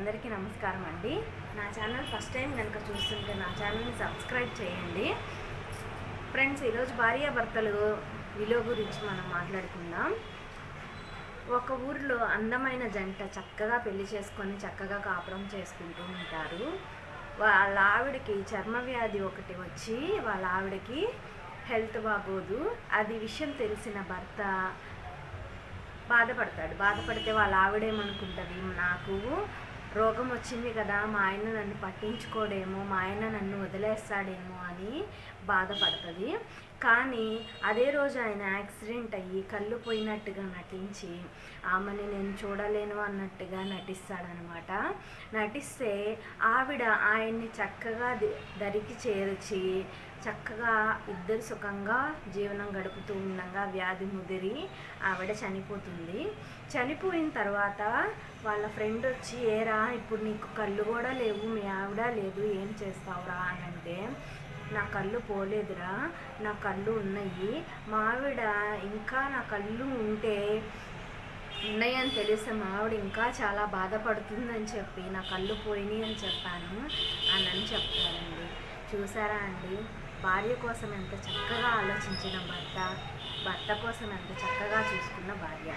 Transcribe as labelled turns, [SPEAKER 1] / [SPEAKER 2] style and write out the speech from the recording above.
[SPEAKER 1] అందరికీ నమస్కారం అండి. నా ఛానల్ ఫస్ట్ టైం కనుక చూస్తుంటే నా ఛానల్ని సబ్స్క్రైబ్ చేయండి. ఫ్రెండ్స్ ఈరోజు భార్యాభర్తలు విలువ గురించి మనం మాట్లాడుకుందాం. ఒక ఊరిలో అందమైన జంట చక్కగా పెళ్ళి చేసుకొని చక్కగా కాపురం చేసుకుంటూ ఉంటారు. వాళ్ళ ఆవిడకి చర్మ వ్యాధి ఒకటి వచ్చి వాళ్ళ ఆవిడకి హెల్త్ బాగోదు. అది విషయం తెలిసిన భర్త బాధపడతాడు. బాధపడితే వాళ్ళ ఆవిడేమనుకుంటుంది? నాకు రోగం వచ్చింది కదా మా ఆయన నన్ను పట్టించుకోడేమో మా ఆయన నన్ను వదిలేస్తాడేమో అని బాధపడుతుంది. కానీ అదే రోజు ఆయన యాక్సిడెంట్ అయ్యి కళ్ళు పోయినట్టుగా నటించి ఆమెని నేను చూడలేను అన్నట్టుగా నటిస్తాడనమాట. నటిస్తే ఆవిడ ఆయన్ని చక్కగా దరికి చేర్చి చక్కగా ఇద్దరు సుఖంగా జీవనం గడుపుతూ ఉండగా వ్యాధి ముదిరి ఆవిడ చనిపోతుంది. చనిపోయిన తర్వాత వాళ్ళ ఫ్రెండ్ వచ్చి ఏరా ఇప్పుడు నీకు కళ్ళు కూడా లేవు మీ ఆవిడ లేదు ఏం చేస్తావురా? అని అంటే నా కళ్ళు పోలేదురా నా కళ్ళు ఉన్నాయి. మావిడ ఇంకా నా కళ్ళు ఉంటే ఉన్నాయని తెలిస్తే మావిడ ఇంకా చాలా బాధపడుతుందని చెప్పి నా కళ్ళు పోయినాయి అని చెప్పాను అని అని చెప్తారండి. చూసారా అండి? భార్య కోసం ఎంత చక్కగా ఆలోచించిన భర్త భర్త కోసం ఎంత చక్కగా చూసుకున్న భార్య.